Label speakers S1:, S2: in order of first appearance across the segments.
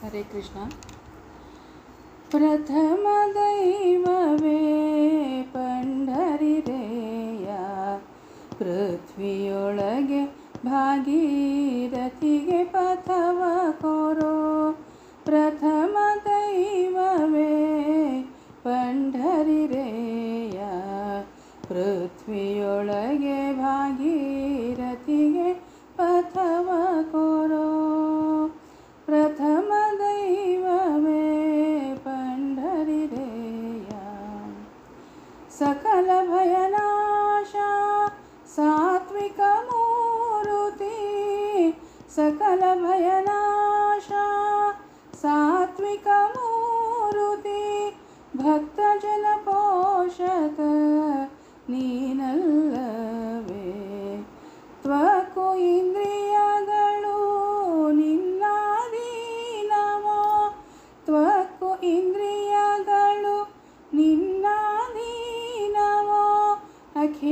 S1: ಹರೇ ಕೃಷ್ಣ ಪ್ರಥಮ ದೈವವೇ ಪಂಡರಿರೆಯ ಪೃಥ್ವಿಯೊಳಗೆ ಭಾಗೀರಥಿಗೆ ಪಥವ ಕೊರೋ ಪ್ರಥಮ ದೈವವೇ ಪಂಡರಿರೆಯ ಪೃಥ್ವಿಯೊಳಗೆ ಭಾಗೀರಥಿಗೆ सकलभयनाश सात्विकमूरुति सकलभयना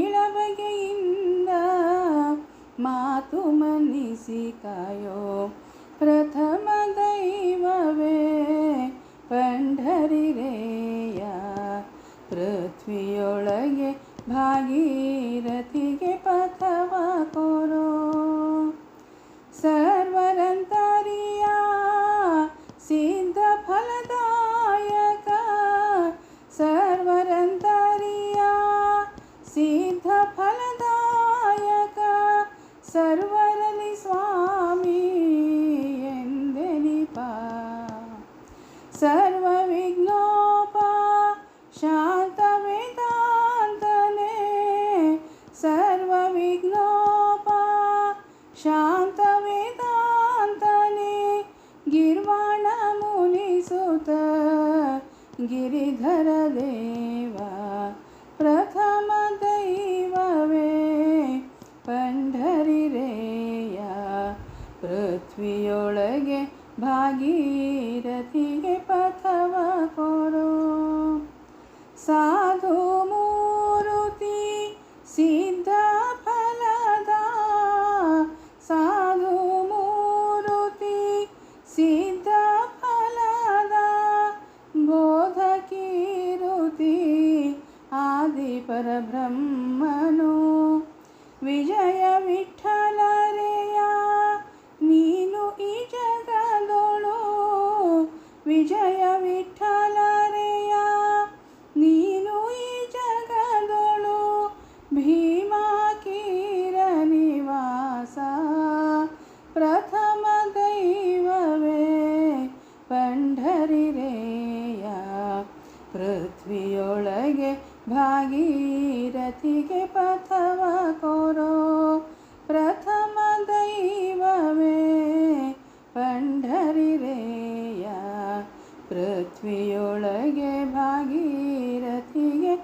S1: ಅಖಿಳ ಬಗೆಯಿಂದ ಮಾತು ಮನ್ನಿಸಿ ಕಾಯೋ ಪ್ರಥಮ ದೈವವೇ ಪಂಡರಿರೆಯ ಪೃಥ್ವಿಯೊಳಗೆ ಭಾಗೀರಥಿಗೆ ಪಥವ ಶಾಂತ ವೇದಾಂತನೇ, ಗಿರ್ವಾಣ ಮುನಿಸುತ, ಗಿರಿಧರ ದೇವ, ಪ್ರಥಮ ದೈವವೇ ಪಂಡರಿರೆಯ ಪೃಥ್ವಿಯೊಳಗೆ ಭಾಗೀರಥಿಗೆ ಪಥವ ಕೊರು. ಸಾಧು ಮೂರುತಿ, ಸಿದ್ಧ ಪರಬ್ರಹ್ಮನು. ವಿಜಯ ವಿಠಲರೆಯ, ನೀನು ಈ ಜಗದೊಳು. ವಿಜಯ ವಿಠಲರೆಯ, ನೀನು ಈ ಜಗದೊಳು. ಭೀಮಾಕೀರ ನಿವಾಸ ಪ್ರಥಮ ದೈವವೇ ಪಂಡರಿರೆಯ ಪೃಥ್ವಿಯೊಳಗೆ भागीरथिके पथव करो। प्रथम दैवामे पण्ढरीरया पृथ्वीळगे भगीरथि